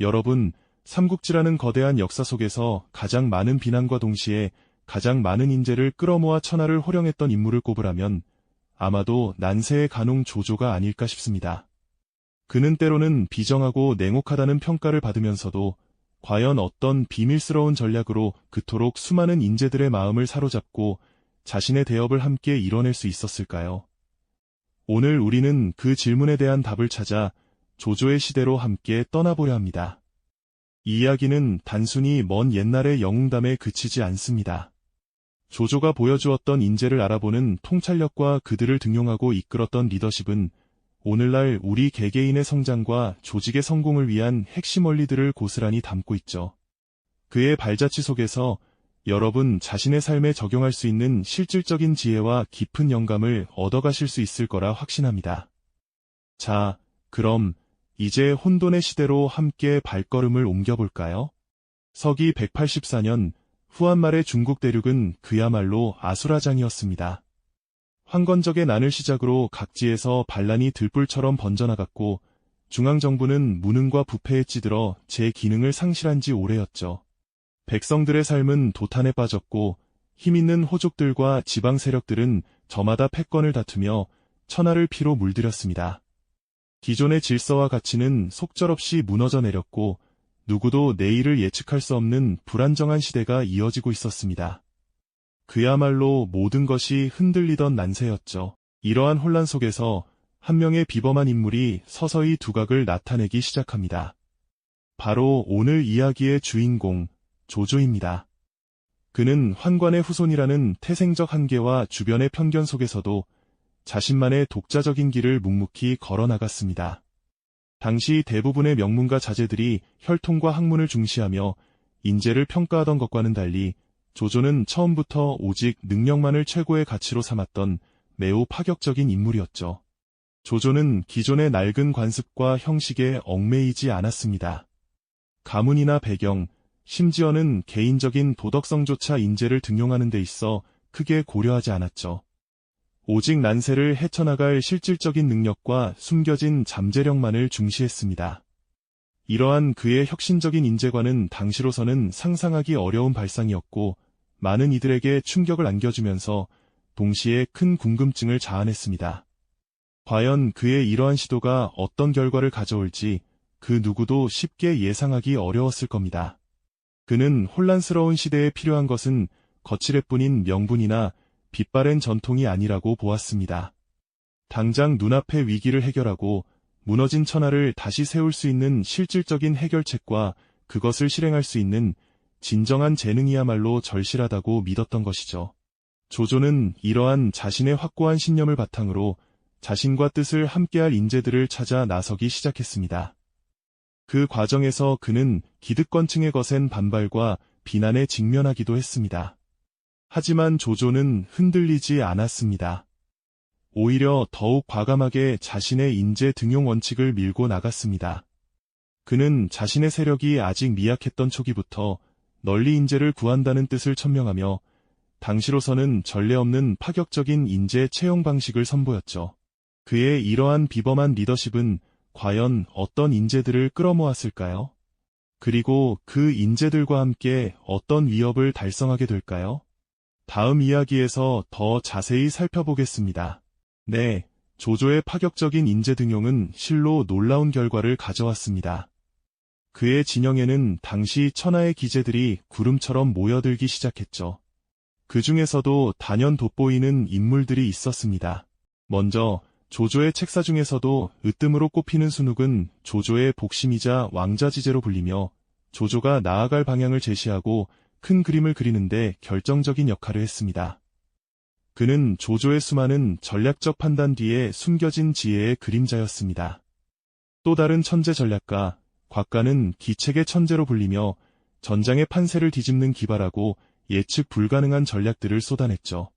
여러분, 삼국지라는 거대한 역사 속에서 가장 많은 비난과 동시에 가장 많은 인재를 끌어모아 천하를 호령했던 인물을 꼽으라면 아마도 난세의 간홍 조조가 아닐까 싶습니다. 그는 때로는 비정하고 냉혹하다는 평가를 받으면서도 과연 어떤 비밀스러운 전략으로 그토록 수많은 인재들의 마음을 사로잡고 자신의 대업을 함께 이뤄낼 수 있었을까요? 오늘 우리는 그 질문에 대한 답을 찾아 조조의 시대로 함께 떠나보려 합니다. 이 이야기는 단순히 먼 옛날의 영웅담에 그치지 않습니다. 조조가 보여주었던 인재를 알아보는 통찰력과 그들을 등용하고 이끌었던 리더십은 오늘날 우리 개개인의 성장과 조직의 성공을 위한 핵심 원리들을 고스란히 담고 있죠. 그의 발자취 속에서 여러분 자신의 삶에 적용할 수 있는 실질적인 지혜와 깊은 영감을 얻어가실 수 있을 거라 확신합니다. 자, 그럼 이제 혼돈의 시대로 함께 발걸음을 옮겨볼까요? 서기 184년 후한 말의 중국 대륙은 그야말로 아수라장이었습니다. 황건적의 난을 시작으로 각지에서 반란이 들불처럼 번져나갔고 중앙정부는 무능과 부패에 찌들어 제 기능을 상실한 지 오래였죠. 백성들의 삶은 도탄에 빠졌고 힘있는 호족들과 지방 세력들은 저마다 패권을 다투며 천하를 피로 물들였습니다. 기존의 질서와 가치는 속절없이 무너져 내렸고 누구도 내일을 예측할 수 없는 불안정한 시대가 이어지고 있었습니다. 그야말로 모든 것이 흔들리던 난세였죠. 이러한 혼란 속에서 한 명의 비범한 인물이 서서히 두각을 나타내기 시작합니다. 바로 오늘 이야기의 주인공, 조조입니다. 그는 환관의 후손이라는 태생적 한계와 주변의 편견 속에서도 자신만의 독자적인 길을 묵묵히 걸어나갔습니다. 당시 대부분의 명문가 자제들이 혈통과 학문을 중시하며 인재를 평가하던 것과는 달리 조조는 처음부터 오직 능력만을 최고의 가치로 삼았던 매우 파격적인 인물이었죠. 조조는 기존의 낡은 관습과 형식에 얽매이지 않았습니다. 가문이나 배경, 심지어는 개인적인 도덕성조차 인재를 등용하는 데 있어 크게 고려하지 않았죠. 오직 난세를 헤쳐나갈 실질적인 능력과 숨겨진 잠재력만을 중시했습니다. 이러한 그의 혁신적인 인재관은 당시로서는 상상하기 어려운 발상이었고 많은 이들에게 충격을 안겨주면서 동시에 큰 궁금증을 자아냈습니다. 과연 그의 이러한 시도가 어떤 결과를 가져올지 그 누구도 쉽게 예상하기 어려웠을 겁니다. 그는 혼란스러운 시대에 필요한 것은 거칠애뿐인 명분이나 빛바랜 전통이 아니라고 보았습니다. 당장 눈앞의 위기를 해결하고 무너진 천하를 다시 세울 수 있는 실질적인 해결책과 그것을 실행할 수 있는 진정한 재능이야말로 절실하다고 믿었던 것이죠. 조조는 이러한 자신의 확고한 신념을 바탕으로 자신과 뜻을 함께할 인재들을 찾아 나서기 시작했습니다. 그 과정에서 그는 기득권층의 거센 반발과 비난에 직면하기도 했습니다. 하지만 조조는 흔들리지 않았습니다. 오히려 더욱 과감하게 자신의 인재 등용 원칙을 밀고 나갔습니다. 그는 자신의 세력이 아직 미약했던 초기부터 널리 인재를 구한다는 뜻을 천명하며 당시로서는 전례 없는 파격적인 인재 채용 방식을 선보였죠. 그의 이러한 비범한 리더십은 과연 어떤 인재들을 끌어모았을까요? 그리고 그 인재들과 함께 어떤 위협을 달성하게 될까요? 다음 이야기에서 더 자세히 살펴보겠습니다. 네, 조조의 파격적인 인재 등용은 실로 놀라운 결과를 가져왔습니다. 그의 진영에는 당시 천하의 기재들이 구름처럼 모여들기 시작했죠. 그 중에서도 단연 돋보이는 인물들이 있었습니다. 먼저 조조의 책사 중에서도 으뜸으로 꼽히는 순욱은 조조의 복심이자 왕자지제로 불리며 조조가 나아갈 방향을 제시하고 큰 그림을 그리는데 결정적인 역할을 했습니다. 그는 조조의 수많은 전략적 판단 뒤에 숨겨진 지혜의 그림자였습니다. 또 다른 천재 전략가, 곽가는 기책의 천재로 불리며 전장의 판세를 뒤집는 기발하고 예측 불가능한 전략들을 쏟아냈죠.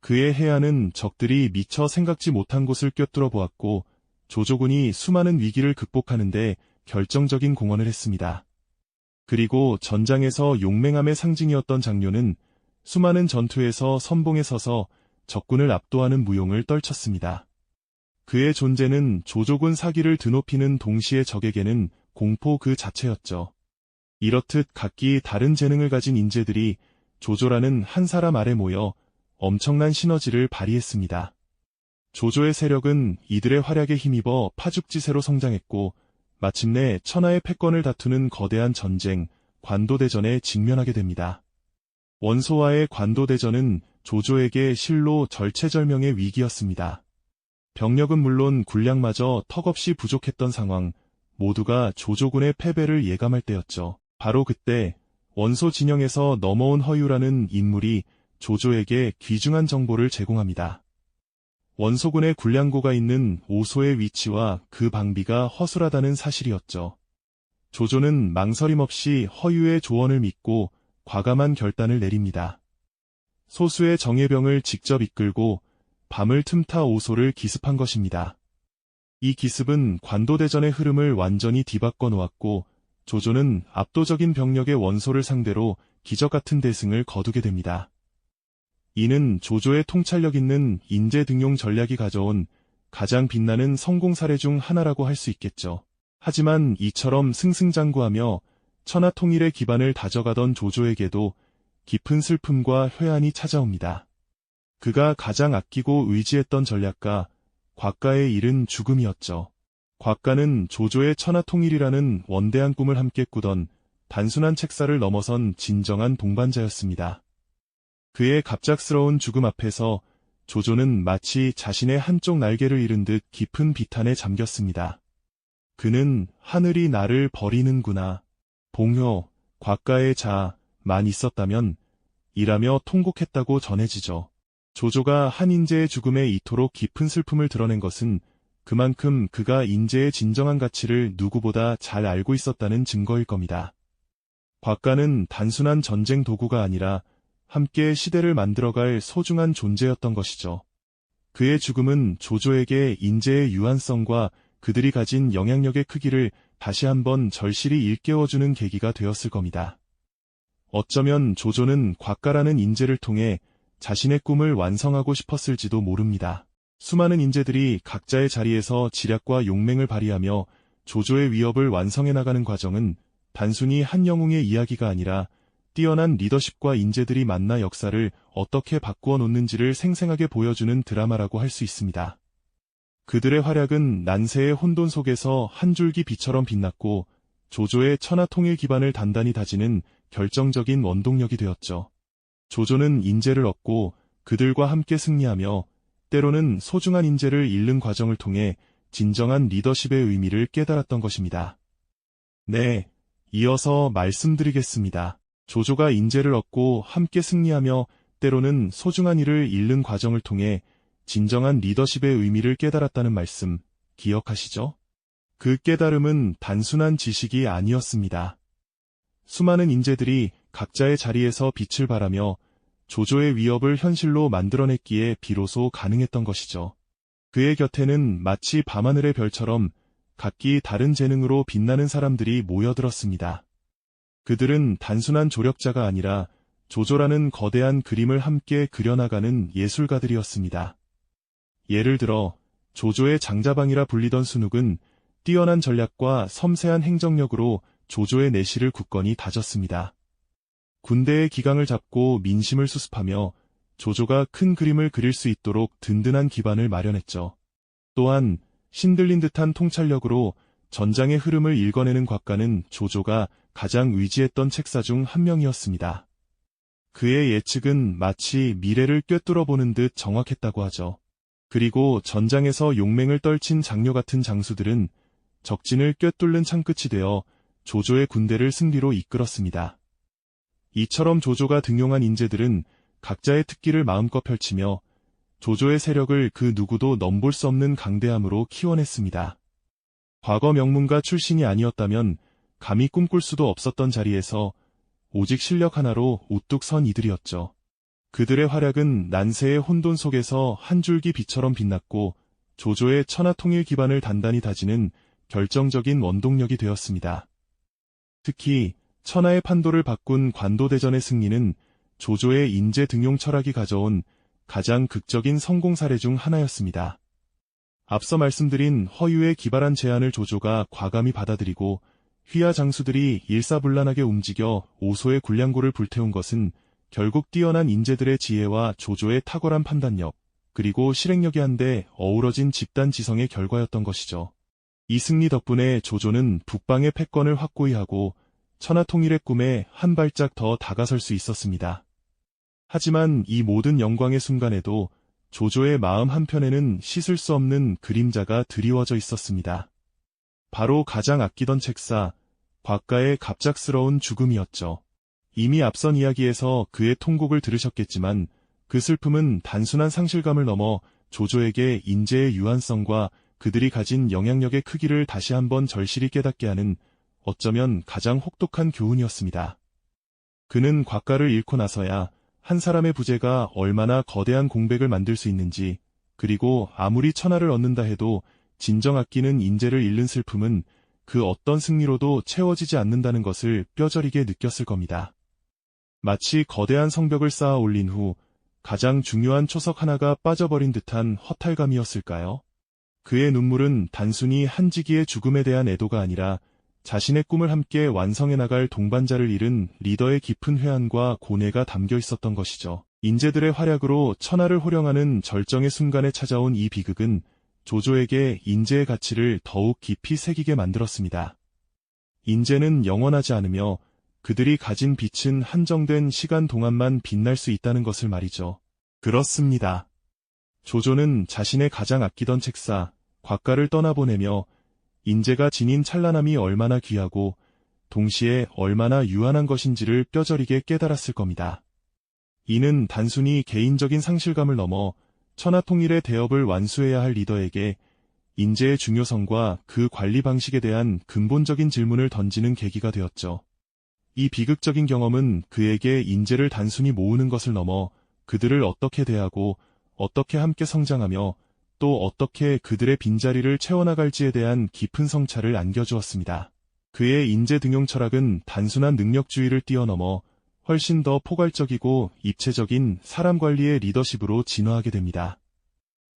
그의 해안은 적들이 미처 생각지 못한 곳을 꿰뚫어 보았고 조조군이 수많은 위기를 극복하는데 결정적인 공헌을 했습니다. 그리고 전장에서 용맹함의 상징이었던 장료는 수많은 전투에서 선봉에 서서 적군을 압도하는 무용을 떨쳤습니다. 그의 존재는 조조군 사기를 드높이는 동시에 적에게는 공포 그 자체였죠. 이렇듯 각기 다른 재능을 가진 인재들이 조조라는 한 사람 아래 모여 엄청난 시너지를 발휘했습니다. 조조의 세력은 이들의 활약에 힘입어 파죽지세로 성장했고 마침내 천하의 패권을 다투는 거대한 전쟁, 관도대전에 직면하게 됩니다. 원소와의 관도대전은 조조에게 실로 절체절명의 위기였습니다. 병력은 물론 군량마저 턱없이 부족했던 상황, 모두가 조조군의 패배를 예감할 때였죠. 바로 그때 원소 진영에서 넘어온 허유라는 인물이 조조에게 귀중한 정보를 제공합니다. 원소군의 군량고가 있는 오소의 위치와 그 방비가 허술하다는 사실이었죠. 조조는 망설임 없이 허유의 조언을 믿고 과감한 결단을 내립니다. 소수의 정예병을 직접 이끌고 밤을 틈타 오소를 기습한 것입니다. 이 기습은 관도대전의 흐름을 완전히 뒤바꿔 놓았고 조조는 압도적인 병력의 원소를 상대로 기적 같은 대승을 거두게 됩니다. 이는 조조의 통찰력 있는 인재 등용 전략이 가져온 가장 빛나는 성공 사례 중 하나라고 할 수 있겠죠. 하지만 이처럼 승승장구하며 천하 통일의 기반을 다져가던 조조에게도 깊은 슬픔과 회한이 찾아옵니다. 그가 가장 아끼고 의지했던 전략가 곽가의 일은 죽음이었죠. 곽가는 조조의 천하 통일이라는 원대한 꿈을 함께 꾸던 단순한 책사를 넘어선 진정한 동반자였습니다. 그의 갑작스러운 죽음 앞에서 조조는 마치 자신의 한쪽 날개를 잃은 듯 깊은 비탄에 잠겼습니다. 그는 하늘이 나를 버리는구나. 봉효, 곽가의 자만 있었다면 이라며 통곡했다고 전해지죠. 조조가 한 인재의 죽음에 이토록 깊은 슬픔을 드러낸 것은 그만큼 그가 인재의 진정한 가치를 누구보다 잘 알고 있었다는 증거일 겁니다. 곽가는 단순한 전쟁 도구가 아니라 함께 시대를 만들어갈 소중한 존재였던 것이죠. 그의 죽음은 조조에게 인재의 유한성과 그들이 가진 영향력의 크기를 다시 한번 절실히 일깨워주는 계기가 되었을 겁니다. 어쩌면 조조는 곽가라는 인재를 통해 자신의 꿈을 완성하고 싶었을지도 모릅니다. 수많은 인재들이 각자의 자리에서 지략과 용맹을 발휘하며 조조의 위협을 완성해 나가는 과정은 단순히 한 영웅의 이야기가 아니라 뛰어난 리더십과 인재들이 만나 역사를 어떻게 바꾸어 놓는지를 생생하게 보여주는 드라마라고 할 수 있습니다. 그들의 활약은 난세의 혼돈 속에서 한 줄기 빛처럼 빛났고 조조의 천하 통일 기반을 단단히 다지는 결정적인 원동력이 되었죠. 조조는 인재를 얻고 그들과 함께 승리하며 때로는 소중한 인재를 잃는 과정을 통해 진정한 리더십의 의미를 깨달았던 것입니다. 네, 이어서 말씀드리겠습니다. 조조가 인재를 얻고 함께 승리하며 때로는 소중한 일을 잃는 과정을 통해 진정한 리더십의 의미를 깨달았다는 말씀 기억하시죠? 그 깨달음은 단순한 지식이 아니었습니다. 수많은 인재들이 각자의 자리에서 빛을 발하며 조조의 위협을 현실로 만들어냈기에 비로소 가능했던 것이죠. 그의 곁에는 마치 밤하늘의 별처럼 각기 다른 재능으로 빛나는 사람들이 모여들었습니다. 그들은 단순한 조력자가 아니라 조조라는 거대한 그림을 함께 그려나가는 예술가들이었습니다. 예를 들어 조조의 장자방이라 불리던 순욱은 뛰어난 전략과 섬세한 행정력으로 조조의 내실을 굳건히 다졌습니다. 군대의 기강을 잡고 민심을 수습하며 조조가 큰 그림을 그릴 수 있도록 든든한 기반을 마련했죠. 또한 신들린 듯한 통찰력으로 전장의 흐름을 읽어내는 곽가는 조조가 가장 의지했던 책사 중 한 명이었습니다. 그의 예측은 마치 미래를 꿰뚫어 보는 듯 정확했다고 하죠. 그리고 전장에서 용맹을 떨친 장녀 같은 장수들은 적진을 꿰뚫는 창끝이 되어 조조의 군대를 승리로 이끌었습니다. 이처럼 조조가 등용한 인재들은 각자의 특기를 마음껏 펼치며 조조의 세력을 그 누구도 넘볼 수 없는 강대함으로 키워냈습니다. 과거 명문가 출신이 아니었다면 감히 꿈꿀 수도 없었던 자리에서 오직 실력 하나로 우뚝 선 이들이었죠. 그들의 활약은 난세의 혼돈 속에서 한 줄기 빛처럼 빛났고 조조의 천하 통일 기반을 단단히 다지는 결정적인 원동력이 되었습니다. 특히 천하의 판도를 바꾼 관도대전의 승리는 조조의 인재 등용 철학이 가져온 가장 극적인 성공 사례 중 하나였습니다. 앞서 말씀드린 허유의 기발한 제안을 조조가 과감히 받아들이고 휘하 장수들이 일사불란하게 움직여 오소의 굴량고를 불태운 것은 결국 뛰어난 인재들의 지혜와 조조의 탁월한 판단력, 그리고 실행력이 한데 어우러진 집단 지성의 결과였던 것이죠. 이 승리 덕분에 조조는 북방의 패권을 확고히 하고 천하 통일의 꿈에 한 발짝 더 다가설 수 있었습니다. 하지만 이 모든 영광의 순간에도 조조의 마음 한편에는 씻을 수 없는 그림자가 드리워져 있었습니다. 바로 가장 아끼던 책사, 곽가의 갑작스러운 죽음이었죠. 이미 앞선 이야기에서 그의 통곡을 들으셨겠지만 그 슬픔은 단순한 상실감을 넘어 조조에게 인재의 유한성과 그들이 가진 영향력의 크기를 다시 한번 절실히 깨닫게 하는 어쩌면 가장 혹독한 교훈이었습니다. 그는 곽가를 잃고 나서야 한 사람의 부재가 얼마나 거대한 공백을 만들 수 있는지, 그리고 아무리 천하를 얻는다 해도 진정 아끼는 인재를 잃는 슬픔은 그 어떤 승리로도 채워지지 않는다는 것을 뼈저리게 느꼈을 겁니다. 마치 거대한 성벽을 쌓아 올린 후 가장 중요한 초석 하나가 빠져버린 듯한 허탈감이었을까요? 그의 눈물은 단순히 한지기의 죽음에 대한 애도가 아니라 자신의 꿈을 함께 완성해 나갈 동반자를 잃은 리더의 깊은 회한과 고뇌가 담겨 있었던 것이죠. 인재들의 활약으로 천하를 호령하는 절정의 순간에 찾아온 이 비극은 조조에게 인재의 가치를 더욱 깊이 새기게 만들었습니다. 인재는 영원하지 않으며 그들이 가진 빛은 한정된 시간 동안만 빛날 수 있다는 것을 말이죠. 그렇습니다. 조조는 자신의 가장 아끼던 책사, 곽가를 떠나보내며 인재가 지닌 찬란함이 얼마나 귀하고 동시에 얼마나 유한한 것인지를 뼈저리게 깨달았을 겁니다. 이는 단순히 개인적인 상실감을 넘어 천하통일의 대업을 완수해야 할 리더에게 인재의 중요성과 그 관리 방식에 대한 근본적인 질문을 던지는 계기가 되었죠. 이 비극적인 경험은 그에게 인재를 단순히 모으는 것을 넘어 그들을 어떻게 대하고 어떻게 함께 성장하며 또 어떻게 그들의 빈자리를 채워나갈지에 대한 깊은 성찰을 안겨주었습니다. 그의 인재 등용 철학은 단순한 능력주의를 뛰어넘어 훨씬 더 포괄적이고 입체적인 사람 관리의 리더십으로 진화하게 됩니다.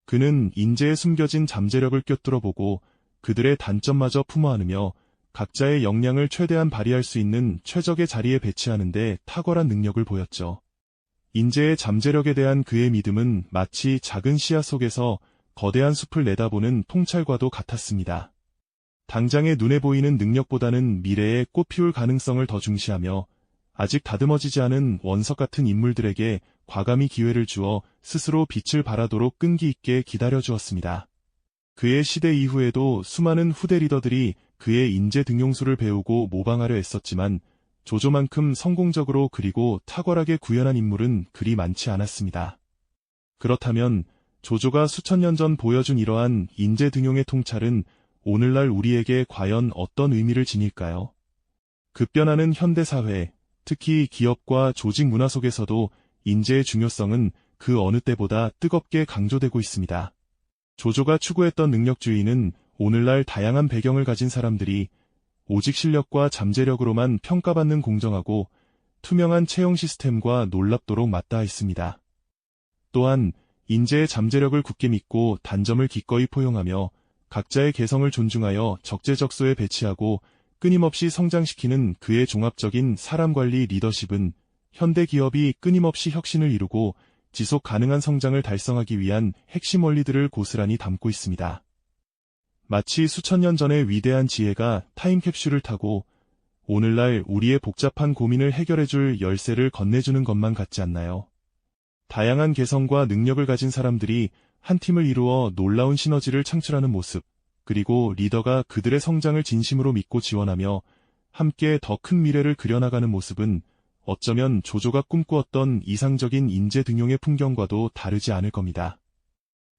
그는 인재에 숨겨진 잠재력을 꿰뚫어 보고 그들의 단점마저 품어 안으며 각자의 역량을 최대한 발휘할 수 있는 최적의 자리에 배치하는 데 탁월한 능력을 보였죠. 인재의 잠재력에 대한 그의 믿음은 마치 작은 씨앗 속에서 거대한 숲을 내다보는 통찰과도 같았습니다. 당장의 눈에 보이는 능력보다는 미래의 꽃피울 가능성을 더 중시하며 아직 다듬어지지 않은 원석 같은 인물들에게 과감히 기회를 주어 스스로 빛을 발하도록 끈기 있게 기다려 주었습니다. 그의 시대 이후에도 수많은 후대 리더들이 그의 인재 등용수를 배우고 모방하려 했었지만 조조만큼 성공적으로 그리고 탁월하게 구현한 인물은 그리 많지 않았습니다. 그렇다면 조조가 수천 년 전 보여준 이러한 인재 등용의 통찰은 오늘날 우리에게 과연 어떤 의미를 지닐까요? 급변하는 현대사회, 특히 기업과 조직 문화 속에서도 인재의 중요성은 그 어느 때보다 뜨겁게 강조되고 있습니다. 조조가 추구했던 능력주의는 오늘날 다양한 배경을 가진 사람들이 오직 실력과 잠재력으로만 평가받는 공정하고 투명한 채용 시스템과 놀랍도록 맞닿아 있습니다. 또한 인재의 잠재력을 굳게 믿고 단점을 기꺼이 포용하며 각자의 개성을 존중하여 적재적소에 배치하고 끊임없이 성장시키는 그의 종합적인 사람 관리 리더십은 현대 기업이 끊임없이 혁신을 이루고 지속 가능한 성장을 달성하기 위한 핵심 원리들을 고스란히 담고 있습니다. 마치 수천 년 전의 위대한 지혜가 타임캡슐을 타고 오늘날 우리의 복잡한 고민을 해결해줄 열쇠를 건네주는 것만 같지 않나요? 다양한 개성과 능력을 가진 사람들이 한 팀을 이루어 놀라운 시너지를 창출하는 모습, 그리고 리더가 그들의 성장을 진심으로 믿고 지원하며 함께 더 큰 미래를 그려나가는 모습은 어쩌면 조조가 꿈꾸었던 이상적인 인재 등용의 풍경과도 다르지 않을 겁니다.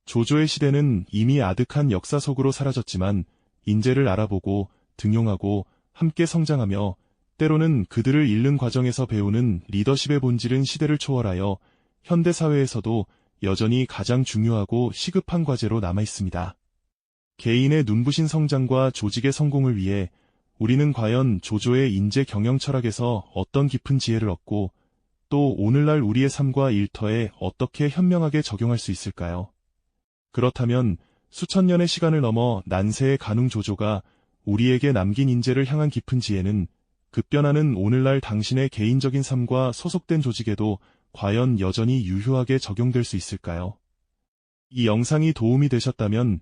조조의 시대는 이미 아득한 역사 속으로 사라졌지만 인재를 알아보고 등용하고 함께 성장하며 때로는 그들을 잃는 과정에서 배우는 리더십의 본질은 시대를 초월하여 현대 사회에서도 여전히 가장 중요하고 시급한 과제로 남아 있습니다. 개인의 눈부신 성장과 조직의 성공을 위해 우리는 과연 조조의 인재 경영 철학에서 어떤 깊은 지혜를 얻고 또 오늘날 우리의 삶과 일터에 어떻게 현명하게 적용할 수 있을까요? 그렇다면 수천 년의 시간을 넘어 난세의 가능 조조가 우리에게 남긴 인재를 향한 깊은 지혜는 급변하는 오늘날 당신의 개인적인 삶과 소속된 조직에도 과연 여전히 유효하게 적용될 수 있을까요? 이 영상이 도움이 되셨다면